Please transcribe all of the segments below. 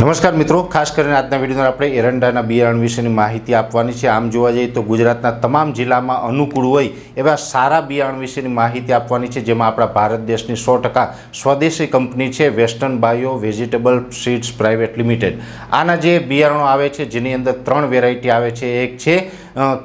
નમસ્કાર મિત્રો, ખાસ કરીને આજના વિડીયોમાં આપણે એરંડાના બિયારણ વિશેની માહિતી આપવાની છે. આમ જોવા જઈએ તો ગુજરાતના તમામ જિલ્લામાં અનુકૂળ હોય એવા સારા બિયારણ વિશેની માહિતી આપવાની છે, જેમાં આપણા ભારત દેશની સો ટકા સ્વદેશી કંપની છે, western bio vegetable seeds private limited. આના જે બિયારણો આવે છે, જેની અંદર ત્રણ વેરાયટી આવે છે. એક છે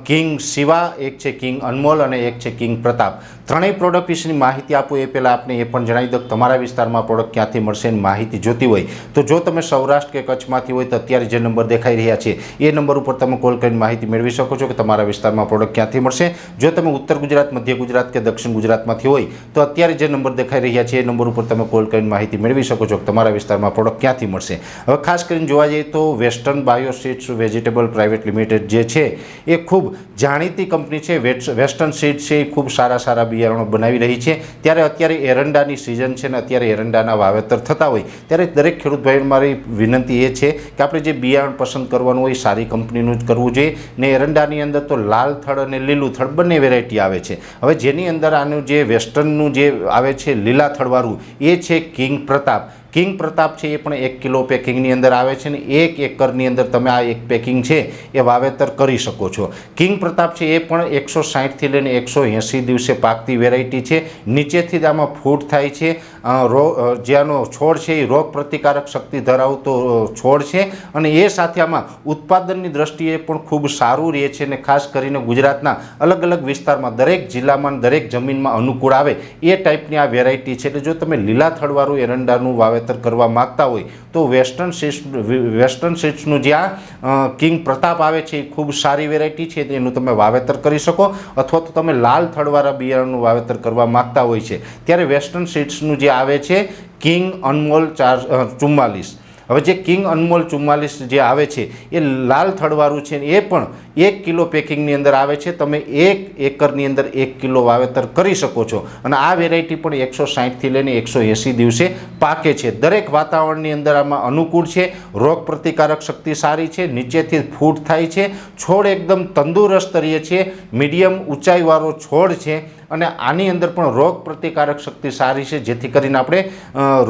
કિંગ શિવા, એક છે કિંગ અનમોલ અને એક છે કિંગ પ્રતાપ. ત્રણેય પ્રોડક્ટ વિશેની માહિતી આપું, એ પહેલાં આપને એ પણ જણાવી દો તમારા વિસ્તારમાં પ્રોડક્ટ ક્યાંથી મળશે એની માહિતી જોતી હોય. તો જો તમે સૌરાષ્ટ્ર કે કચ્છમાંથી હોય તો અત્યારે જે નંબર દેખાઈ રહ્યા છે, એ નંબર ઉપર તમે કોલ કરીને માહિતી મેળવી શકો છો કે તમારા વિસ્તારમાં પ્રોડક્ટ ક્યાંથી મળશે. જો તમે ઉત્તર ગુજરાત, મધ્ય ગુજરાત કે દક્ષિણ ગુજરાતમાંથી હોય તો અત્યારે જે નંબર દેખાઈ રહ્યા છે, એ નંબર ઉપર તમે કોલ કરીને માહિતી મેળવી શકો છો કે તમારા વિસ્તારમાં પ્રોડક્ટ ક્યાંથી મળશે. હવે ખાસ કરીને જોવા જઈએ તો western bio seeds vegetable private limited જે છે, એ ખૂબ જાણીતી કંપની છે વેસ્ટર્ન સીડ છે, એ ખૂબ સારા સારા બિયારણો બનાવી રહી છે. ત્યારે અત્યારે એરંડાની સિઝન છે ને અત્યારે એરંડાના વાવેતર થતા હોય, ત્યારે દરેક ખેડૂત ભાઈ મારી વિનંતી એ છે કે આપણે જે બિયારણ પસંદ કરવાનું હોય સારી કંપનીનું જ કરવું જોઈએ. ને એરંડાની અંદર તો લાલ થળ અને લીલું થળ બંને વેરાયટી આવે છે. હવે જેની અંદર આનું જે વેસ્ટર્નનું જે આવે છે લીલા થળવાળું એ છે કિંગ પ્રતાપ. કિંગ પ્રતાપ છે એ પણ એક કિલો પેકિંગની અંદર આવે છે ને એક એકરની અંદર તમે આ એક પેકિંગ છે એ વાવેતર કરી શકો છો. કિંગ પ્રતાપ છે એ પણ એકસો સાહીઠથી લઈને એકસો એંસી દિવસે પાકતી વેરાયટી છે. નીચેથી જ આમાં ફૂટ થાય છે. રો અ, જે આનો છોડ છે એ રોગ પ્રતિકારક શક્તિ ધરાવતો છોડ છે અને એ સાથે આમાં ઉત્પાદનની દ્રષ્ટિએ પણ ખૂબ સારું રહે છે અને ખાસ કરીને ગુજરાતના અલગ અલગ વિસ્તારમાં દરેક જિલ્લામાં દરેક જમીનમાં અનુકૂળ આવે એ ટાઈપની આ વેરાયટી છે. એટલે જો તમે લીલા થળવાળું એરંડાનું વાવેતર કરવા માગતા હોય તો વેસ્ટર્ન સીડ્સ વેસ્ટર્ન સીડ્સનું જ્યાં કિંગ પ્રતાપ આવે છે, એ ખૂબ સારી વેરાયટી છે એનું તમે વાવેતર કરી શકો અથવા તો તમે લાલ થડવાળા બિયારણનું વાવેતર કરવા માગતા હોય છે. ત્યારે વેસ્ટર્ન સીડ્સનું જે આવે છે, કિંગ અનમોલ ચાર ચુમ્માલીસ. હવે જે કિંગ અનમોલ ચુમ્માલીસ જે આવે છે, એ લાલ થડવાળું છે એ પણ એક કિલો પેકિંગની અંદર આવે છે. તમે એક એકરની અંદર એક કિલો વાવેતર કરી શકો છો. અને આ વેરાયટી પણ એકસો સાહીઠથી લઈને એકસો એંસી દિવસે પાકે છે. દરેક વાતાવરણની અંદર આમાં અનુકૂળ છે. રોગ પ્રતિકારક શક્તિ સારી છે. નીચેથી ફૂટ થાય છે. છોડ એકદમ તંદુરસ્ત રહીએ છે. મીડિયમ ઊંચાઈવાળો છોડ છે. અને આની અંદર પણ રોગ પ્રતિકારક શક્તિ સારી છે. જેથી કરીને આપણે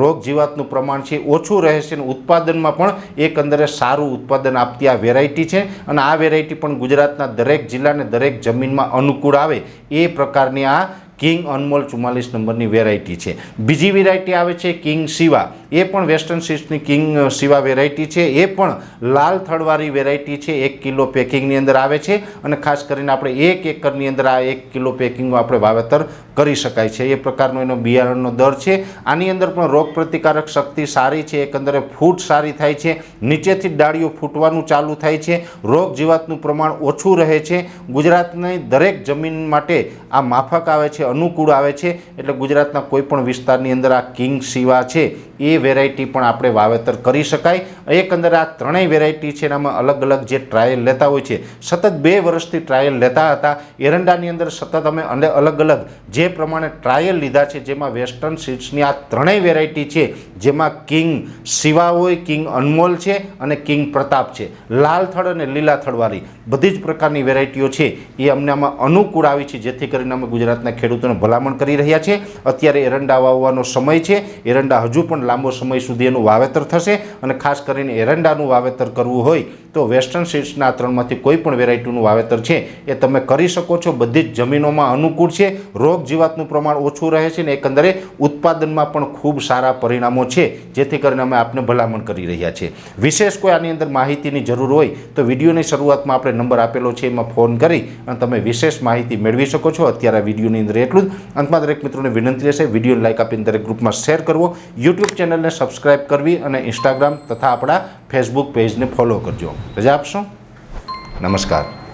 રોગ જીવાતનું પ્રમાણ છે ઓછું રહે છે અને ઉત્પાદનમાં પણ એકંદરે સારું ઉત્પાદન આપતી આ વેરાયટી છે. અને આ વેરાયટી પણ ગુજરાતના દરેક જિલ્લાને દરેક જમીનમાં અનુકૂળ આવે એ પ્રકારની આ કિંગ અનમોલ ચુમ્માલીસ નંબરની વેરાયટી છે. બીજી વેરાયટી આવે છે કિંગ શિવા. એ પણ વેસ્ટર્ન સીડ્સની કિંગ શિવા વેરાયટી છે. એ પણ લાલ થડવાળી વેરાયટી છે. એક કિલો પેકિંગની અંદર આવે છે અને ખાસ કરીને આપણે એક એકરની અંદર આ એક કિલો પેકિંગનું આપણે વાવેતર કરી શકાય છે. એ પ્રકારનો એનો બિયારણનો દર છે. આની અંદર પણ રોગ પ્રતિકારક શક્તિ સારી છે. એકંદરે ફૂટ સારી થાય છે. નીચેથી ડાળીઓ ફૂટવાનું ચાલુ થાય છે. રોગ જીવાતનું પ્રમાણ ઓછું રહે છે. ગુજરાતની દરેક જમીન માટે આ માફક આવે છે. અનુકૂળ આવે છે. એટલે ગુજરાતના કોઈપણ વિસ્તારની અંદર આ કિંગ શિવા છે. એ વેરાયટી પણ આપણે વાવેતર કરી શકાય. એકંદર આ ત્રણેય વેરાયટી છે એનામાં અલગ અલગ જે ટ્રાયલ લેતા હોય છે. સતત બે વર્ષથી ટ્રાયલ લેતા હતા. એરંડાની અંદર સતત અમે અલગ અલગ જે પ્રમાણે ટ્રાયલ લીધા છે, જેમાં વેસ્ટર્ન સીડ્સની આ ત્રણેય વેરાયટી છે, જેમાં કિંગ શિવા હોય કિંગ અનમોલ છે અને કિંગ પ્રતાપ છે. લાલ થળ અને લીલા થળવાળી બધી જ પ્રકારની વેરાયટીઓ છે. એ અમને આમાં અનુકૂળ આવી છે, જેથી કરીને અમે ગુજરાતના ખેડૂતોને ભલામણ કરી રહ્યા છીએ અત્યારે એરંડા વાવવાનો સમય છે. એરંડા હજુ પણ લાંબો સમય સુધી એનું વાવેતર થશે અને ખાસ કરીને એરંડાનું વાવેતર કરવું હોય તો વેસ્ટર્ન સીડ્સના ત્રણમાંથી કોઈ પણ વેરાયટીનું વાવેતર છે એ તમે કરી શકો છો. બધી જ જમીનોમાં અનુકૂળ છે. રોગ જીવાતનું પ્રમાણ ઓછું રહે છે ને એકંદરે ઉત્પાદનમાં પણ ખૂબ સારા પરિણામો છે, જેથી કરીને અમે આપને ભલામણ કરી રહ્યા છીએ વિશેષ કોઈ આની અંદર માહિતીની જરૂર હોય તો વિડીયોની શરૂઆતમાં આપણે નંબર આપેલો છે, એમાં ફોન કરી અને તમે વિશેષ માહિતી મેળવી શકો છો. અત્યારે વિડીયોની અંદર એટલું જ. અંતમાં દરેક મિત્રોને વિનંતી રહેશે વીડિયો લાઇક આપીને દરેક ગ્રુપમાં શેર કરવો. યુટ્યુબ ચેનલને સબસ્ક્રાઇબ કરવી અને ઇન્સ્ટાગ્રામ તથા આપણા ફેસબુક પેજને ફોલો કરજો. રજા આપશો? નમસ્કાર.